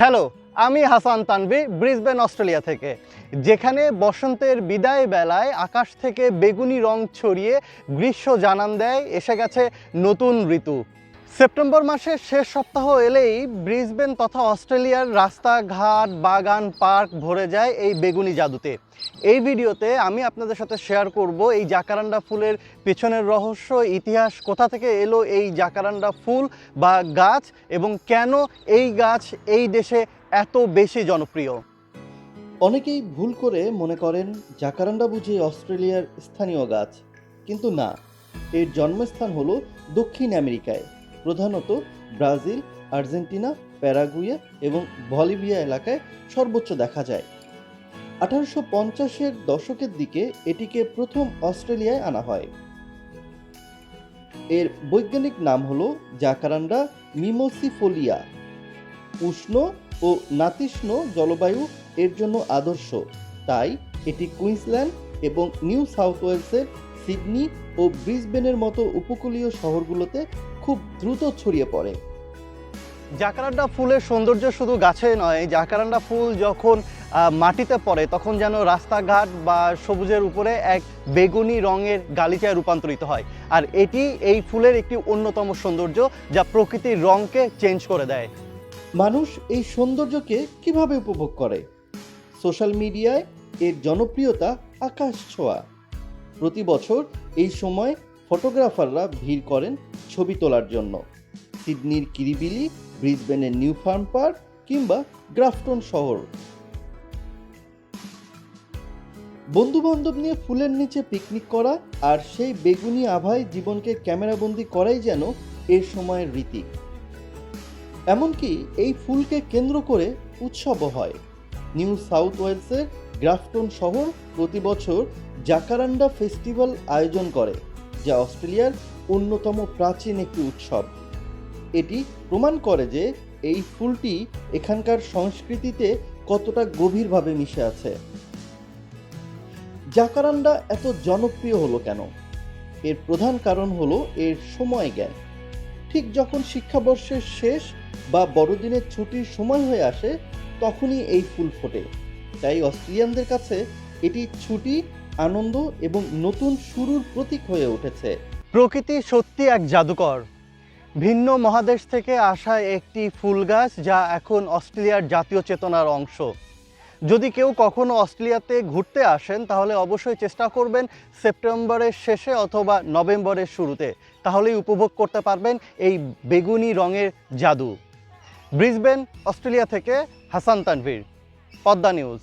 Hello, আমি Hasan Tanvi, Brisbane, Australia থেকে। যেখানে বসন্তের বিদায় বেলায় আকাশ থেকে বেগুনি রং ছড়িয়ে গ্রীষ্ম জানান দেয়, এসে গেছে নতুন ঋতু। সেপ্টেম্বর মাসের শেষ সপ্তাহ এলেই ব্রিসবেন তথা অস্ট্রেলিয়ার রাস্তাঘাট, বাগান, পার্ক ভরে যায় এই বেগুনি জাদুতে। এই ভিডিওতে আমি আপনাদের সাথে শেয়ার করব এই জাকারান্ডা ফুলের পেছনের রহস্য, ইতিহাস, কোথা থেকে এলো এই জাকারান্ডা ফুল বা গাছ এবং কেন এই গাছ এই দেশে এত বেশি জনপ্রিয়? অনেকেই ভুল করে মনে করেন জাকারান্ডা বুঝি অস্ট্রেলিয়ার স্থানীয় গাছ, কিন্তু না। এর জন্মস্থান হলো দক্ষিণ আমেরিকায়। প্রধানত ব্রাজিল, আর্জেন্টিনা, প্যারাগুয়ে এবং বলিভিয়া এলাকায় সর্বোচ্চ দেখা যায়। আঠারোশো পঞ্চাশের দশকের দিকে এটিকে প্রথম অস্ট্রেলিয়ায় আনা হয়। এর বৈজ্ঞানিক নাম হলো জাকারান্ডা মিমোসিফোলিয়া। উষ্ণ ও নাতিষ্ণ জলবায়ু এর জন্য আদর্শ। তাই এটি কুইন্সল্যান্ড এবং নিউ সাউথ ওয়েলসের সিডনি ও ব্রিসবেনের মতো উপকূলীয় শহরগুলোতে খুব দ্রুত ছড়িয়ে পড়ে। জাকারান্ডা ফুলের সৌন্দর্য শুধু গাছে নয় জাকারান্ডা ফুল যখন মাটিতে পড়ে তখন যেন রাস্তাঘাট বা সবুজের উপরে এক বেগুনি রঙের গালিচায় রূপান্তরিত হয়। আর এটি এই ফুলের একটি অন্যতম সৌন্দর্য যা প্রকৃতির রঙকে চেঞ্জ করে দেয়। মানুষ এই সৌন্দর্যকে কীভাবে উপভোগ করে? সোশ্যাল মিডিয়ায় এর জনপ্রিয়তা আকাশ ছোঁয়া। প্রতি বছর এই সময় ফটোগ্রাফাররা ভিড় করেন ছবি তোলার জন্য। সিডনির কিরিবিলি, ব্রিসবেনের নিউ ফার্ম পার্ক কিংবা গ্রাফটন শহর। বন্ধু বান্ধব নিয়ে ফুলের নিচে পিকনিক করা আর সেই বেগুনি আভায় জীবনকে ক্যামেরাবন্দি করাই যেন এর সময়ের রীতি। এমনকি এই ফুলকে কেন্দ্র করে উৎসবও হয়। নিউ সাউথ ওয়েলসের গ্রাফটন শহর প্রতি বছর জাকারান্ডা ফেস্টিভ্যাল আয়োজন করে। যা অস্ট্রেলিয়ার অন্যতম প্রাচীন একটি উৎসব। এটি প্রমাণ করে যে এই ফুলটি এখানকার সংস্কৃতিতে কতটা গভীরভাবে মিশে আছে। জাকারান্ডা এত জনপ্রিয় হলো কেন? এর প্রধান কারণ হলো এর সময় জ্ঞান। ঠিক যখন শিক্ষাবর্ষের শেষ বা বড়দিনের ছুটির সময় হয়ে আসে, তখনই এই ফুল ফোটে। তাই অস্ট্রেলিয়ানদের কাছে এটি ছুটি আনন্দ এবং নতুন শুরুর প্রতীক হয়ে উঠেছে। প্রকৃতি সত্যি এক জাদুকর। ভিন্ন মহাদেশ থেকে আসা একটি ফুল গাছ যা এখন অস্ট্রেলিয়ার জাতীয় চেতনার অংশ। যদি কেউ কখনো অস্ট্রেলিয়াতে ঘুরতে আসেন, তাহলে অবশ্যই চেষ্টা করবেন সেপ্টেম্বরের শেষে অথবা নভেম্বরের শুরুতে। তাহলেই উপভোগ করতে পারবেন এই বেগুনি রঙের জাদু। ব্রিসবেন, অস্ট্রেলিয়া থেকে হাসান তানভীর, পদ্মা নিউজ।